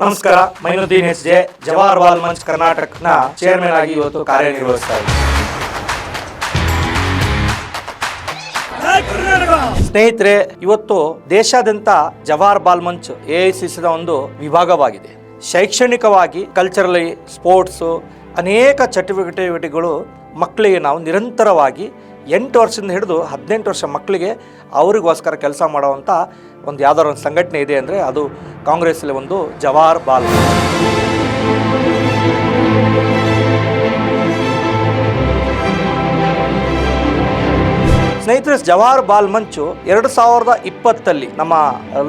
ನಮಸ್ಕಾರ Mainuddin S J Jawaharlal Manch ಕರ್ನಾಟಕನ chairman ಆಗಿ ಇವತ್ತು ಕಾರ್ಯನಿರ್ವಹಿಸ್ತಾ ಸ್ನೇಹಿತರೆ, ಇವತ್ತು ದೇಶಾದ್ಯಂತ ಜವಾಹರ್ ಬಾಲ್ ಮಂಚ್ ಎ ಒಂದು ವಿಭಾಗವಾಗಿದೆ. ಶೈಕ್ಷಣಿಕವಾಗಿ ಕಲ್ಚರಲಿ ಸ್ಪೋರ್ಟ್ಸು ಅನೇಕ ಚಟುವಟಿಕೆಗಳು ಮಕ್ಕಳಿಗೆ ನಾವು ನಿರಂತರವಾಗಿ ಎಂಟು ವರ್ಷದಿಂದ ಹಿಡಿದು ಹದಿನೆಂಟು ವರ್ಷ ಮಕ್ಕಳಿಗೆ ಅವರಿಗೋಸ್ಕರ ಕೆಲಸ ಮಾಡುವಂಥ ಒಂದು ಯಾವ್ದಾದ್ರು ಒಂದು ಸಂಘಟನೆ ಇದೆ ಅಂದರೆ ಅದು ಕಾಂಗ್ರೆಸ್ಸಲ್ಲಿ ಒಂದು ಜವಾಹರ್ ಬಾಲ್. ಸ್ನೇಹಿತರೆ, ಜವಾಹರ್ ಬಾಲ್ ಮಂಚು ಎರಡು ಸಾವಿರದ ಇಪ್ಪತ್ತಲ್ಲಿ ನಮ್ಮ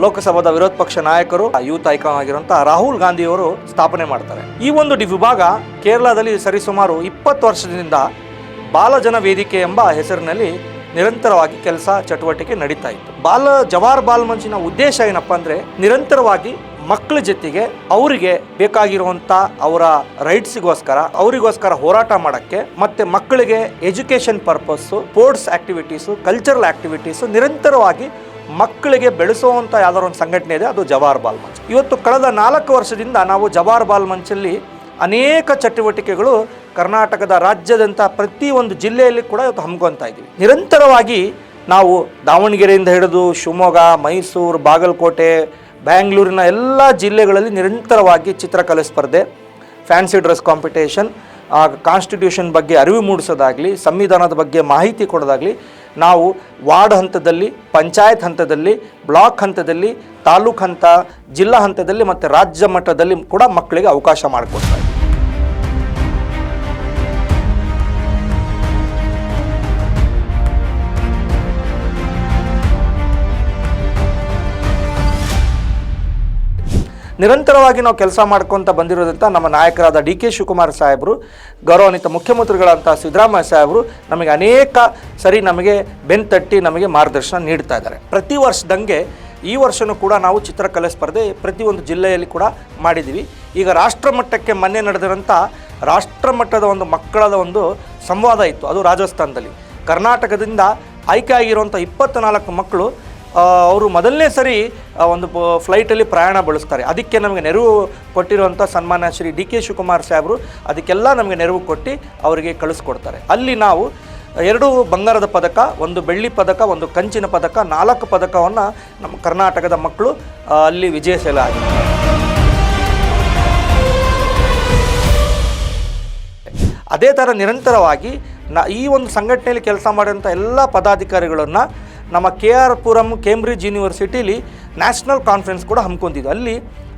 ಲೋಕಸಭಾದ ವಿರೋಧ ಪಕ್ಷ ನಾಯಕರು, ಯೂತ್ ಐಕಾನ್ ಆಗಿರುವಂತಹ ರಾಹುಲ್ ಗಾಂಧಿ ಅವರು ಸ್ಥಾಪನೆ ಮಾಡ್ತಾರೆ ಈ ಒಂದು ವಿಭಾಗ ಕೇರಳದಲ್ಲಿ ಸರಿಸುಮಾರು ಇಪ್ಪತ್ತು ವರ್ಷದಿಂದ ಬಾಲಜನ ವೇದಿಕೆ ಎಂಬ ಹೆಸರಿನಲ್ಲಿ ನಿರಂತರವಾಗಿ ಕೆಲಸ ಚಟುವಟಿಕೆ ನಡೀತಾ ಇತ್ತು. ಬಾಲ, ಜವಾಹರ್ ಬಾಲ್ ಮಂಚಿನ ಉದ್ದೇಶ ಏನಪ್ಪ ಅಂದ್ರೆ ನಿರಂತರವಾಗಿ ಮಕ್ಕಳ ಜೊತೆಗೆ ಅವರಿಗೆ ಬೇಕಾಗಿರುವಂತ ಅವರ ರೈಟ್ಸ್ಗೋಸ್ಕರ, ಅವರಿಗೋಸ್ಕರ ಹೋರಾಟ ಮಾಡಕ್ಕೆ ಮತ್ತೆ ಮಕ್ಕಳಿಗೆ education purpose sports activities, cultural activities ನಿರಂತರವಾಗಿ ಮಕ್ಕಳಿಗೆ ಬೆಳೆಸುವಂತ ಯಾವ್ದಾದ್ರು ಒಂದು ಸಂಘಟನೆ ಇದೆ, ಅದು ಜವಾಹರ್ ಬಾಲ್ ಮಂಚ್. ಇವತ್ತು ಕಳೆದ ನಾಲ್ಕು ವರ್ಷದಿಂದ ನಾವು ಜವಾಹರ್ ಬಾಲ್ ಮಂಚಲ್ಲಿ ಅನೇಕ ಚಟುವಟಿಕೆಗಳು ಕರ್ನಾಟಕದ ರಾಜ್ಯದಂತ ಪ್ರತಿಯೊಂದು ಜಿಲ್ಲೆಯಲ್ಲಿ ಕೂಡ ಇವತ್ತು ಹಮ್ಮಿಕೊಳ್ತಾ ಇದ್ದೀವಿ. ನಿರಂತರವಾಗಿ ನಾವು ದಾವಣಗೆರೆಯಿಂದ ಹಿಡಿದು ಶಿವಮೊಗ್ಗ, ಮೈಸೂರು, ಬಾಗಲಕೋಟೆ, ಬ್ಯಾಂಗ್ಳೂರಿನ ಎಲ್ಲ ಜಿಲ್ಲೆಗಳಲ್ಲಿ ನಿರಂತರವಾಗಿ ಚಿತ್ರಕಲೆ ಸ್ಪರ್ಧೆ, ಫ್ಯಾನ್ಸಿ ಡ್ರೆಸ್ ಕಾಂಪಿಟೇಷನ್ ಕಾನ್ಸ್ಟಿಟ್ಯೂಷನ್ ಬಗ್ಗೆ ಅರಿವು ಮೂಡಿಸೋದಾಗಲಿ, ಸಂವಿಧಾನದ ಬಗ್ಗೆ ಮಾಹಿತಿ ಕೊಡೋದಾಗಲಿ, ನಾವು ವಾರ್ಡ್ ಹಂತದಲ್ಲಿ, ಪಂಚಾಯತ್ ಹಂತದಲ್ಲಿ, ಬ್ಲಾಕ್ ಹಂತದಲ್ಲಿ, ತಾಲೂಕು ಹಂತ, ಜಿಲ್ಲಾ ಹಂತದಲ್ಲಿ ಮತ್ತು ರಾಜ್ಯ ಮಟ್ಟದಲ್ಲಿ ಕೂಡ ಮಕ್ಕಳಿಗೆ ಅವಕಾಶ ಮಾಡಿಕೊಡ್ತಾ ನಿರಂತರವಾಗಿ ನಾವು ಕೆಲಸ ಮಾಡ್ಕೊತ ಬಂದಿರೋದಂತ ನಮ್ಮ ನಾಯಕರಾದ ಡಿ ಕೆ ಶಿವಕುಮಾರ್ ಸಾಹೇಬರು, ಗೌರವಾನ್ವಿತ ಮುಖ್ಯಮಂತ್ರಿಗಳಂತ ಸಿದ್ದರಾಮಯ್ಯ ಸಾಹೇಬರು ನಮಗೆ ಅನೇಕ ಸರಿ ನಮಗೆ ಬೆನ್ತಟ್ಟಿ ನಮಗೆ ಮಾರ್ಗದರ್ಶನ ನೀಡ್ತಾ ಇದ್ದಾರೆ. ಪ್ರತಿ ವರ್ಷದಂಗೆ ಈ ವರ್ಷನೂ ಕೂಡ ನಾವು ಚಿತ್ರಕಲೆ ಸ್ಪರ್ಧೆ ಪ್ರತಿಯೊಂದು ಜಿಲ್ಲೆಯಲ್ಲಿ ಕೂಡ ಮಾಡಿದ್ದೀವಿ. ಈಗ ರಾಷ್ಟ್ರ ಮಟ್ಟಕ್ಕೆ ಮೊನ್ನೆ ರಾಷ್ಟ್ರ ಮಟ್ಟದ ಒಂದು ಮಕ್ಕಳದ ಒಂದು ಸಂವಾದ ಇತ್ತು, ಅದು ರಾಜಸ್ಥಾನದಲ್ಲಿ. ಕರ್ನಾಟಕದಿಂದ ಆಯ್ಕೆ ಆಗಿರುವಂಥ ಇಪ್ಪತ್ತ್ನಾಲ್ಕು ಮಕ್ಕಳು ಅವರು ಮೊದಲನೇ ಸರಿ ಒಂದು ಫ್ಲೈಟಲ್ಲಿ ಪ್ರಯಾಣ ಬಳಸ್ತಾರೆ. ಅದಕ್ಕೆ ನಮಗೆ ನೆರವು ಕೊಟ್ಟಿರುವಂಥ ಸನ್ಮಾನ ಶ್ರೀ ಡಿ ಕೆ ಶಿವಕುಮಾರ್ ಸಾಹೇಬರು ಅದಕ್ಕೆಲ್ಲ ನಮಗೆ ನೆರವು ಕೊಟ್ಟು ಅವರಿಗೆ ಕಳಿಸ್ಕೊಡ್ತಾರೆ. ಅಲ್ಲಿ ನಾವು ಎರಡು ಬಂಗಾರದ ಪದಕ, ಒಂದು ಬೆಳ್ಳಿ ಪದಕ, ಒಂದು ಕಂಚಿನ ಪದಕ, ನಾಲ್ಕು ಪದಕವನ್ನು ನಮ್ಮ ಕರ್ನಾಟಕದ ಮಕ್ಕಳು ಅಲ್ಲಿ ವಿಜಯಶೀಲ ಆಗಿದೆ ಅದೇ ಥರ ನಿರಂತರವಾಗಿ ನ ಈ ಒಂದು ಸಂಘಟನೆಯಲ್ಲಿ ಕೆಲಸ ಮಾಡಿದಂಥ ಎಲ್ಲ ಪದಾಧಿಕಾರಿಗಳನ್ನು ನಮ್ಮ ಕೆ ಆರ್ ಪುರಂ, ಕೇಂಬ್ರಿಡ್ಜ್ ಯೂನಿವರ್ಸಿಟಿಲಿ ನ್ಯಾಷನಲ್ ಕಾನ್ಫರೆನ್ಸ್ ಕೂಡ ಹಮ್ಮಿಕೊಂಡಿದ್ದು ಅಲ್ಲಿ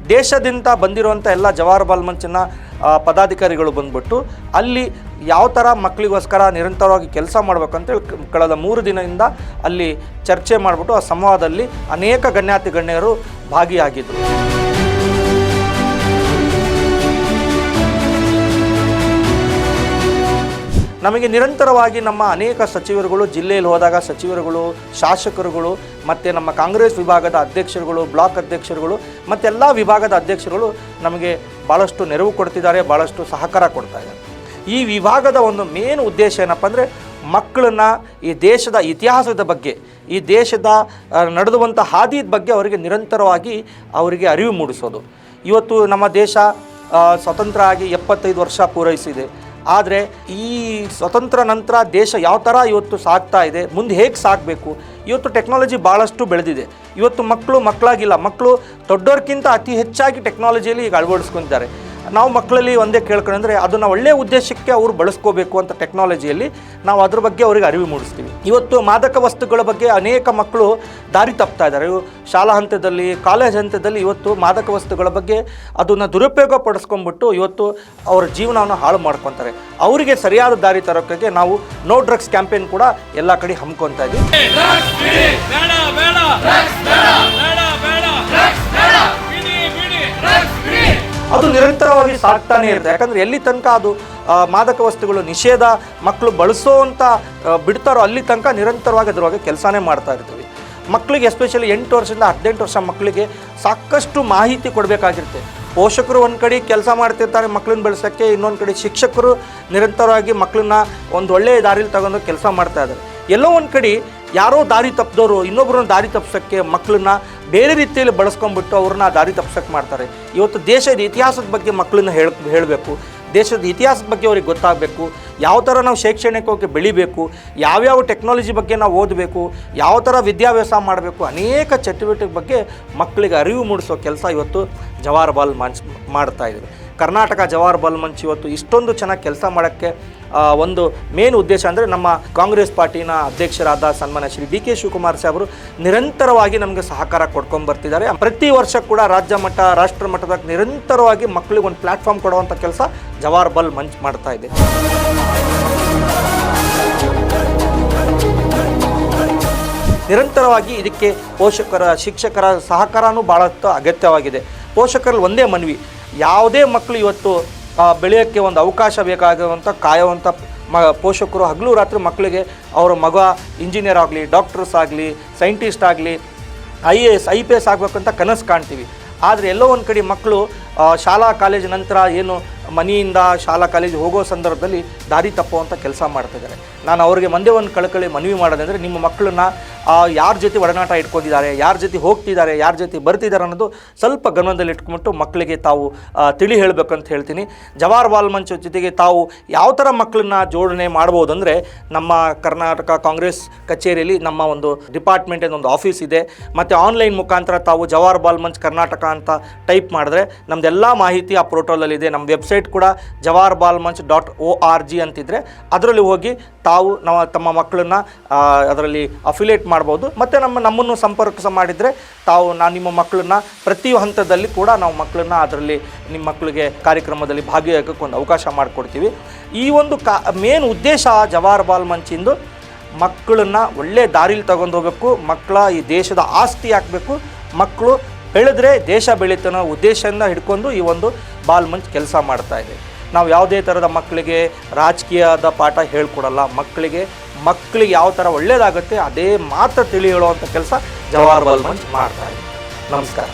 ದೇಶದಿಂದ ಬಂದಿರುವಂಥ ಎಲ್ಲ ಜವಾಹರ್ ಬಾಲ್ ಮಂಚನ ಪದಾಧಿಕಾರಿಗಳು ಬಂದ್ಬಿಟ್ಟು ಅಲ್ಲಿ ಯಾವ ಥರ ಮಕ್ಕಳಿಗೋಸ್ಕರ ನಿರಂತರವಾಗಿ ಕೆಲಸ ಮಾಡಬೇಕಂತೇಳಿ ಕಳೆದ ಮೂರು ದಿನದಿಂದ ಅಲ್ಲಿ ಚರ್ಚೆ ಮಾಡಿಬಿಟ್ಟು ಆ ಸಂವಾದದಲ್ಲಿ ಅನೇಕ ಗಣ್ಯಾತಿ ಗಣ್ಯರು ಭಾಗಿಯಾಗಿದ್ದರು ನಮಗೆ ನಿರಂತರವಾಗಿ ನಮ್ಮ ಅನೇಕ ಸಚಿವರುಗಳು, ಜಿಲ್ಲೆಯಲ್ಲಿ ಹೋದಾಗ ಸಚಿವರುಗಳು, ಶಾಸಕರುಗಳು, ಮತ್ತು ನಮ್ಮ ಕಾಂಗ್ರೆಸ್ ವಿಭಾಗದ ಅಧ್ಯಕ್ಷರುಗಳು, ಬ್ಲಾಕ್ ಅಧ್ಯಕ್ಷರುಗಳು ಮತ್ತೆಲ್ಲ ವಿಭಾಗದ ಅಧ್ಯಕ್ಷರುಗಳು ನಮಗೆ ಭಾಳಷ್ಟು ನೆರವು ಕೊಡ್ತಿದ್ದಾರೆ ಭಾಳಷ್ಟು ಸಹಕಾರ ಕೊಡ್ತಾ ಇದ್ದಾರೆ. ಈ ವಿಭಾಗದ ಒಂದು ಮೇನ್ ಉದ್ದೇಶ ಏನಪ್ಪ ಅಂದರೆ ಮಕ್ಕಳನ್ನ ಈ ದೇಶದ ಇತಿಹಾಸದ ಬಗ್ಗೆ, ಈ ದೇಶದ ನಡೆದುವಂಥ ಹಾದಿಯ ಬಗ್ಗೆ ಅವರಿಗೆ ನಿರಂತರವಾಗಿ ಅವರಿಗೆ ಅರಿವು ಮೂಡಿಸೋದು. ಇವತ್ತು ನಮ್ಮ ದೇಶ ಸ್ವತಂತ್ರ ಆಗಿ ಎಪ್ಪತ್ತೈದು ವರ್ಷ ಪೂರೈಸಿದೆ. ಆದರೆ ಈ ಸ್ವತಂತ್ರ ನಂತರ ದೇಶ ಯಾವ ಥರ ಇವತ್ತು ಸಾಗ್ತಾ ಇದೆ, ಮುಂದೆ ಹೇಗೆ ಸಾಕಬೇಕು ಇವತ್ತು ಟೆಕ್ನಾಲಜಿ ಭಾಳಷ್ಟು ಬೆಳೆದಿದೆ. ಇವತ್ತು ಮಕ್ಕಳು ಮಕ್ಕಳಾಗಿಲ್ಲ ಮಕ್ಕಳು ದೊಡ್ಡೋರ್ಗಿಂತ ಅತಿ ಹೆಚ್ಚಾಗಿ ಟೆಕ್ನಾಲಜಿಯಲ್ಲಿ ಈಗ ಅಳವಡಿಸ್ಕೊಂಡಿದ್ದಾರೆ ನಾವು ಮಕ್ಕಳಲ್ಲಿ ಒಂದೇ ಕೇಳ್ಕೊಂಡ್ರೆ ಅದನ್ನು ಒಳ್ಳೆಯ ಉದ್ದೇಶಕ್ಕೆ ಅವರು ಬಳಸ್ಕೋಬೇಕು ಅಂತ ಟೆಕ್ನಾಲಜಿಯಲ್ಲಿ ನಾವು ಅದ್ರ ಬಗ್ಗೆ ಅವರಿಗೆ ಅರಿವು ಮೂಡಿಸ್ತೀವಿ. ಇವತ್ತು ಮಾದಕ ವಸ್ತುಗಳ ಬಗ್ಗೆ ಅನೇಕ ಮಕ್ಕಳು ದಾರಿ ತಪ್ತಾ ಇದ್ದಾರೆ. ಶಾಲಾ ಹಂತದಲ್ಲಿ ಕಾಲೇಜ್ ಹಂತದಲ್ಲಿ ಇವತ್ತು ಮಾದಕ ವಸ್ತುಗಳ ಬಗ್ಗೆ ಅದನ್ನು ದುರುಪಯೋಗ ಪಡಿಸ್ಕೊಂಡ್ಬಿಟ್ಟು ಇವತ್ತು ಅವರ ಜೀವನವನ್ನು ಹಾಳು ಮಾಡ್ಕೊತಾರೆ. ಅವರಿಗೆ ಸರಿಯಾದ ದಾರಿ ತರೋಕ್ಕೆ ನಾವು ನೋ ಡ್ರಗ್ಸ್ ಕ್ಯಾಂಪೇನ್ ಕೂಡ ಎಲ್ಲ ಕಡೆ ಹಮ್ಕೊತಾ ಇದ್ದೀವಿ. ಅದು ನಿರಂತರವಾಗಿ ಸಾಕ್ತಾನೆ ಇರುತ್ತೆ. ಯಾಕಂದ್ರೆ ಎಲ್ಲಿ ತನಕ ಅದು ಮಾದಕ ವಸ್ತುಗಳು ನಿಷೇಧ ಮಕ್ಕಳು ಬಳಸೋವಂಥ ಅಂತ ಬಿಡ್ತಾರೋ ಅಲ್ಲಿ ತನಕ ನಿರಂತರವಾಗಿ ಅದ್ರ ಬಗ್ಗೆ ಕೆಲಸನೇ ಮಾಡ್ತಾ ಇರ್ತೀವಿ. ಮಕ್ಕಳಿಗೆ ಎಸ್ಪೆಷಲಿ ಎಂಟು ವರ್ಷದಿಂದ ಹದಿನೆಂಟು ವರ್ಷ ಮಕ್ಕಳಿಗೆ ಸಾಕಷ್ಟು ಮಾಹಿತಿ ಕೊಡಬೇಕಾಗಿರುತ್ತೆ. ಪೋಷಕರು ಒಂದು ಕಡೆ ಕೆಲಸ ಮಾಡ್ತಿರ್ತಾರೆ ಮಕ್ಕಳನ್ನ ಬೆಳೆಸೋಕ್ಕೆ, ಇನ್ನೊಂದು ಕಡೆ ಶಿಕ್ಷಕರು ನಿರಂತರವಾಗಿ ಮಕ್ಕಳನ್ನ ಒಂದು ಒಳ್ಳೆಯ ದಾರಿಲಿ ತಗೊಂಡು ಕೆಲಸ ಮಾಡ್ತಾ ಇದ್ದಾರೆ. ಎಲ್ಲೋ ಒಂದು ಕಡೆ ಯಾರೋ ದಾರಿ ತಪ್ಪಿದವರು ಇನ್ನೊಬ್ಬರನ್ನ ದಾರಿ ತಪ್ಪಿಸೋಕ್ಕೆ ಮಕ್ಕಳನ್ನ ಬೇರೆ ರೀತಿಯಲ್ಲಿ ಬಳಸ್ಕೊಂಡ್ಬಿಟ್ಟು ಅವ್ರನ್ನ ದಾರಿ ತಪ್ಪಿಸೋಕ್ಕೆ ಮಾಡ್ತಾರೆ. ಇವತ್ತು ದೇಶದ ಇತಿಹಾಸದ ಬಗ್ಗೆ ಮಕ್ಕಳನ್ನ ಹೇಳ, ಹೇಳಬೇಕು. ದೇಶದ ಇತಿಹಾಸದ ಬಗ್ಗೆ ಅವ್ರಿಗೆ ಗೊತ್ತಾಗಬೇಕು. ಯಾವ ಥರ ನಾವು ಶೈಕ್ಷಣಿಕವಾಗಿ ಬೆಳಿಬೇಕು ಯಾವ್ಯಾವ ಟೆಕ್ನಾಲಜಿ ಬಗ್ಗೆ ನಾವು ಓದಬೇಕು, ಯಾವ ಥರ ವಿದ್ಯಾಭ್ಯಾಸ ಮಾಡಬೇಕು, ಅನೇಕ ಚಟುವಟಿಕೆ ಬಗ್ಗೆ ಮಕ್ಕಳಿಗೆ ಅರಿವು ಮೂಡಿಸೋ ಕೆಲಸ ಇವತ್ತು ಜವಾಹರ್ ಬಾಲ್ ಮಾಡ್ತಾ ಕರ್ನಾಟಕ ಜವಾಹರ್ ಬಲ್ ಮಂಚ್ ಇವತ್ತು ಇಷ್ಟೊಂದು ಚೆನ್ನಾಗಿ ಕೆಲಸ ಮಾಡೋಕ್ಕೆ ಒಂದು ಮೇನ್ ಉದ್ದೇಶ ಅಂದರೆ ನಮ್ಮ ಕಾಂಗ್ರೆಸ್ ಪಾರ್ಟಿನ ಅಧ್ಯಕ್ಷರಾದ ಸನ್ಮಾನ್ಯ ಶ್ರೀ ಡಿ ಕೆ ಶಿವಕುಮಾರ್ ಸಾಹೇಬರು ನಿರಂತರವಾಗಿ ನಮಗೆ ಸಹಕಾರ ಕೊಡ್ಕೊಂಡು ಬರ್ತಿದ್ದಾರೆ. ಪ್ರತಿ ವರ್ಷ ಕೂಡ ರಾಜ್ಯ ಮಟ್ಟ, ರಾಷ್ಟ್ರ ಮಟ್ಟದಾಗ ನಿರಂತರವಾಗಿ ಮಕ್ಕಳಿಗೆ ಒಂದು ಪ್ಲಾಟ್ಫಾರ್ಮ್ ಕೊಡುವಂಥ ಕೆಲಸ ಜವಾಹರ್ ಬಲ್ ಮಂಚ್ ಮಾಡ್ತಾ ಇದೆ. ನಿರಂತರವಾಗಿ ಇದಕ್ಕೆ ಪೋಷಕರ, ಶಿಕ್ಷಕರ ಸಹಕಾರನೂ ಭಾಳ ಅಗತ್ಯವಾಗಿದೆ. ಪೋಷಕರಲ್ಲಿ ಒಂದೇ ಮನವಿ ಯಾವುದೇ ಮಕ್ಕಳು ಇವತ್ತು ಬೆಳೆಯೋಕ್ಕೆ ಒಂದು ಅವಕಾಶ ಬೇಕಾಗಿರುವಂಥ ಕಾಯುವಂಥ ಮ, ಪೋಷಕರು ಹಗಲು ರಾತ್ರಿ ಮಕ್ಕಳಿಗೆ ಅವರ ಮಗ ಇಂಜಿನಿಯರ್ ಆಗಲಿ, ಡಾಕ್ಟರ್ಸ್ ಆಗಲಿ, ಸೈಂಟಿಸ್ಟ್ ಆಗಲಿ, I A S, I P S ಆಗಬೇಕಂತ ಕನಸು ಕಾಣ್ತೀವಿ. ಆದರೆ ಎಲ್ಲೋ ಒಂದು ಕಡೆ ಮಕ್ಕಳು ಶಾಲಾ, ಕಾಲೇಜ್ ನಂತರ ಏನು ಮನೆಯಿಂದ ಶಾಲಾ ಕಾಲೇಜ್ ಹೋಗೋ ಸಂದರ್ಭದಲ್ಲಿ ದಾರಿ ತಪ್ಪುವಂಥ ಕೆಲಸ ಮಾಡ್ತಿದ್ದಾರೆ ನಾನು ಅವರಿಗೆ ಒಂದೇ ಒಂದು ಕಳಕಳಿ ಮನವಿ ಮಾಡೋದಂದರೆ ನಿಮ್ಮ ಮಕ್ಕಳನ್ನ ಯಾರ ಜೊತೆ ಒಡನಾಟ ಇಟ್ಕೊಂಡಿದ್ದಾರೆ, ಯಾರ ಜೊತೆ ಹೋಗ್ತಿದ್ದಾರೆ, ಯಾರ ಜೊತೆ ಬರ್ತಿದ್ದಾರೆ ಅನ್ನೋದು ಸ್ವಲ್ಪ ಗಮನದಲ್ಲಿ ಇಟ್ಕೊಂಬಿಟ್ಟು ಮಕ್ಕಳಿಗೆ ತಾವು ತಿಳಿ ಹೇಳಬೇಕಂತ ಹೇಳ್ತೀನಿ. ಜವಾಹರ್ ಬಾಲ್ ಮಂಚ್ ಜೊತೆಗೆ ತಾವು ಯಾವ ಥರ ಮಕ್ಕಳನ್ನ ಜೋಡಣೆ ಮಾಡ್ಬೋದು ಅಂದರೆ ನಮ್ಮ ಕರ್ನಾಟಕ ಕಾಂಗ್ರೆಸ್ ಕಚೇರಿಯಲ್ಲಿ ನಮ್ಮ ಒಂದು ಡಿಪಾರ್ಟ್ಮೆಂಟ್ ಒಂದು ಆಫೀಸ್ ಇದೆ. ಮತ್ತು ಆನ್ಲೈನ್ ಮುಖಾಂತರ ತಾವು ಜವಾಹರ್ ಬಾಲ್ ಮಂಚ್ ಕರ್ನಾಟಕ ಅಂತ ಟೈಪ್ ಮಾಡಿದ್ರೆ ನಮ್ಮದೆಲ್ಲ ಮಾಹಿತಿ ಆ ಪೋರ್ಟಲಲ್ಲಿದೆ ನಮ್ಮ ವೆಬ್ಸೈಟ್ ಕೂಡ Jawahar Bal Manch dot O R G ಅಂತಿದ್ರೆ ಅದರಲ್ಲಿ ಹೋಗಿ ತಾವು ನಮ್ಮ ತಮ್ಮ ಮಕ್ಕಳನ್ನ ಅದರಲ್ಲಿ ಅಫಿಲೇಟ್ ಮಾಡ್ಬೋದು. ಮತ್ತು ನಮ್ಮ, ನಮ್ಮನ್ನು ಸಂಪರ್ಕ ಮಾಡಿದರೆ ತಾವು ನಾನು ನಿಮ್ಮ ಮಕ್ಕಳನ್ನ ಪ್ರತಿ ಹಂತದಲ್ಲಿ ಕೂಡ ನಾವು ಮಕ್ಕಳನ್ನ ಅದರಲ್ಲಿ ನಿಮ್ಮ ಮಕ್ಕಳಿಗೆ ಕಾರ್ಯಕ್ರಮದಲ್ಲಿ ಭಾಗಿಯಾಗಕ್ಕೆ ಒಂದು ಅವಕಾಶ ಮಾಡಿಕೊಡ್ತೀವಿ. ಈ ಒಂದು ಕಾ ಮೇನ್ ಉದ್ದೇಶ ಜವಾಹರ್ ಬಾಲ್ ಮಂಚಿಂದು ಮಕ್ಕಳನ್ನ ಒಳ್ಳೆ ದಾರಿಲಿ ತಗೊಂಡು ಹೋಗಬೇಕು. ಮಕ್ಕಳ ಈ ದೇಶದ ಆಸ್ತಿ ಹಾಕಬೇಕು. ಮಕ್ಕಳು ಬೆಳೆದ್ರೆ ದೇಶ ಬೆಳೀತನೋ ಉದ್ದೇಶದಿಂದ ಹಿಡ್ಕೊಂಡು ಈ ಒಂದು ಬಾಲ್ ಮಂಚ್ ಕೆಲಸ ಮಾಡ್ತಾ ಇದೆ. ನಾವು ಯಾವುದೇ ಥರದ ಮಕ್ಕಳಿಗೆ ರಾಜಕೀಯದ ಪಾಠ ಹೇಳ್ಕೊಡಲ್ಲ. ಮಕ್ಕಳಿಗೆ ಮಕ್ಕಳಿಗೆ ಯಾವ ಥರ ಒಳ್ಳೇದಾಗುತ್ತೆ ಅದೇ ಮಾತ್ರ ತಿಳಿ ಹೇಳುವಂಥ ಕೆಲಸ ಜವಾಹರ್ ಬಾಲ್ ಮಂಚ್ ಮಾಡ್ತಾ ಇದೆ. ನಮಸ್ಕಾರ.